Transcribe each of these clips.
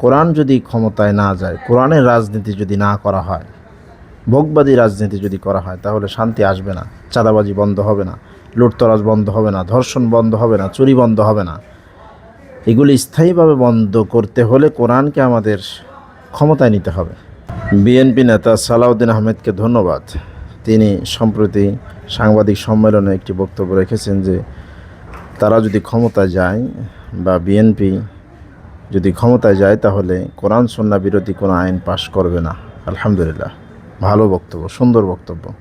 কোরআন যদি ক্ষমতায় না যায়, কোরআনের রাজনীতি যদি না করা হয়, ভোগবাদী রাজনীতি যদি করা হয়, তাহলে শান্তি আসবে না, চাঁদাবাজি বন্ধ হবে না, লুটতরাজ বন্ধ হবে না, ধর্ষণ বন্ধ হবে না, চুরি বন্ধ হবে না। এগুলি স্থায়ীভাবে বন্ধ করতে হলে কোরআনকে আমাদের ক্ষমতায় নিতে হবে। বিএনপি নেতা সালাউদ্দিন আহমেদকে ধন্যবাদ। তিনি সম্প্রতি সাংবাদিক সম্মেলনে একটি বক্তব্য রেখেছেন যে, তারা যদি ক্ষমতায় যায় বা বিএনপি যদি ক্ষমতায় যায়, তাহলে কোরআন সন্না বিরোধী কোনো আইন পাশ করবে না। আলহামদুলিল্লাহ। ভালো বক্তব্য, সুন্দর বক্তব্য।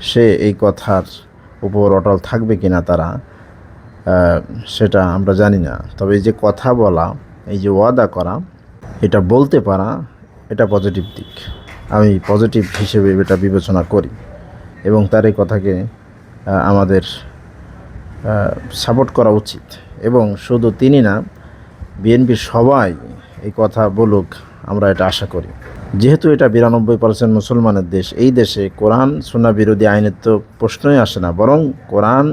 সে এই কথার উপর অটল থাকবে কি না তারা সেটা আমরা জানি না। তবে এই যে কথা বলা, এই যে ওয়াদা করা, এটা বলতে পারা, এটা পজিটিভ দিক। আমি পজিটিভ হিসেবে এটা বিবেচনা করি। এবং তার এই কথাকে আমাদের সাপোর্ট করা উচিত। এবং শুধু তিনি না বিএনপির সবাই এই কথা বলুক, আমরা এটা আশা করি। যেহেতু এটা বিরানব্বই পার্সেন্ট মুসলমানের দেশ, এই দেশে কোরআন সুন্না বিরোধী আইনের তো প্রশ্নই আসে না, বরং কোরআন,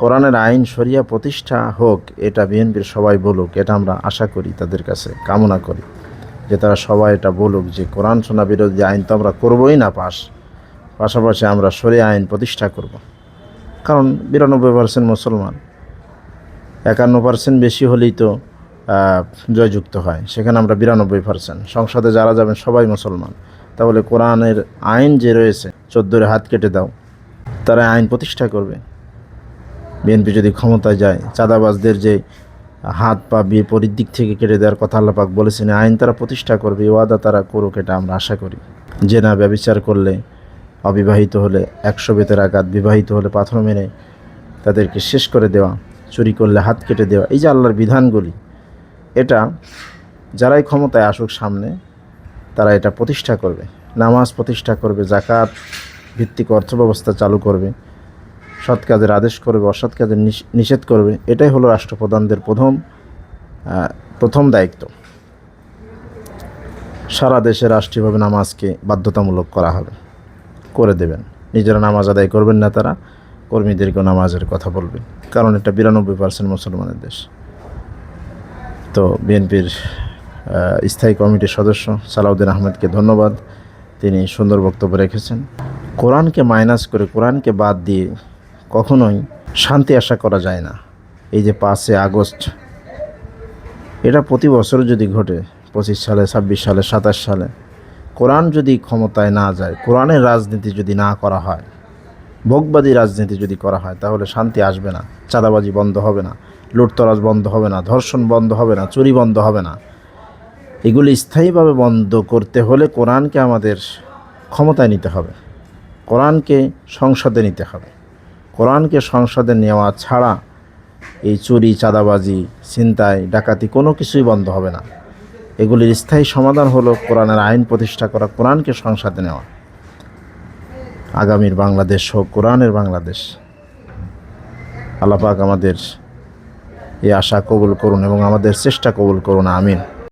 কোরআনের আইন সরিয়া প্রতিষ্ঠা হোক, এটা বিএনপির সবাই বলুক, এটা আমরা আশা করি তাদের কাছে, কামনা করি। যে তারা সবাই এটা বলুক যে কোরআন সোনা বিরোধী আইন তো আমরা করবোই না পাশ, পাশাপাশি আমরা শরিয়া আইন প্রতিষ্ঠা করব। কারণ বিরানব্বই পার্সেন্ট মুসলমান, একান্ন পার্সেন্ট বেশি হলেই তো জয়যুক্ত হয়। সেখানে আমরা বিরানব্বই পার্সেন্ট সংসদে যারা যাবেন সবাই মুসলমান। তাহলে কোরআনের আইন যে রয়েছে, চোদ্দোরে হাত কেটে দাও। তারা আইন প্রতিষ্ঠা করবে। বিএনপি যদি ক্ষমতায় যায়, চাঁদাবাজদের যে হাত পা বিপরীত দিক থেকে কেটে দেওয়ার কথা আল্লাপাক বলেছেন আইন তারা প্রতিষ্ঠা করবে ওয়াদা তারা করুক, এটা আমরা আশা করি। যে না ব্যবচার করলে অবিবাহিত হলে, একশো বেতের আঘাত, বিবাহিত হলে পাথর মেরে তাদেরকে শেষ করে দেওয়া, চুরি করলে হাত কেটে দেওয়া, এই যে আল্লাহর বিধানগুলি এটা, যারাই ক্ষমতায় আসুক সামনে, তারা এটা প্রতিষ্ঠা করবে। নামাজ প্রতিষ্ঠা করবে জাকাত ভিত্তিক অর্থব্যবস্থা চালু করবে, সৎ কাজের আদেশ করবে, অসৎ কাজের নিষেধ করবে, এটাই হলো রাষ্ট্রপ্রধানদের প্রথম প্রথম দায়িত্ব। সারা দেশে রাষ্ট্রীয়ভাবে নামাজকে বাধ্যতামূলক করা হবে। করে দেবেন। নিজেরা নামাজ আদায় করবেন না তারা, কর্মীদেরকেও নামাজের কথা বলবেন কারণ এটা বিরানব্বই পার্সেন্ট মুসলমানের দেশ। তো বিএনপির স্থায়ী কমিটির সদস্য সালাউদ্দিন আহমেদকে ধন্যবাদ। তিনি সুন্দর বক্তব্য রেখেছেন। কোরআনকে মাইনাস করে, কোরআনকে বাদ দিয়ে কখনোই শান্তি আশা করা যায় না। এই যে পাঁচে আগস্ট, এটা প্রতি বছর যদি ঘটে, পঁচিশ সালে, ছাব্বিশ সালে, সাতাশ সালে, কোরআন যদি ক্ষমতায় না যায়, কোরআনের রাজনীতি যদি না করা হয়, ভোগবাদী রাজনীতি যদি করা হয়, তাহলে শান্তি আসবে না, চাঁদাবাজি বন্ধ হবে না। লুটতরাজ বন্ধ হবে না, ধর্ষণ বন্ধ হবে না, চুরি বন্ধ হবে না। এগুলি স্থায়ীভাবে বন্ধ করতে হলে কোরআনকে আমাদের ক্ষমতায় নিতে হবে। কোরআনকে সংসদে নিতে হবে। কোরআনকে সংসদে নেওয়া ছাড়া এই চুরি, চাঁদাবাজি, ছিনতাই, ডাকাতি কোনো কিছুই বন্ধ হবে না। এগুলির স্থায়ী সমাধান হলো কোরআনের আইন প্রতিষ্ঠা করা, কোরআনকে সংসদে নেওয়া। আগামীর বাংলাদেশ হোক, কোরআনের বাংলাদেশ। আল্লাপাক আমাদের এই আশা কবুল করুন এবং আমাদের চেষ্টা কবুল করুন আমিন।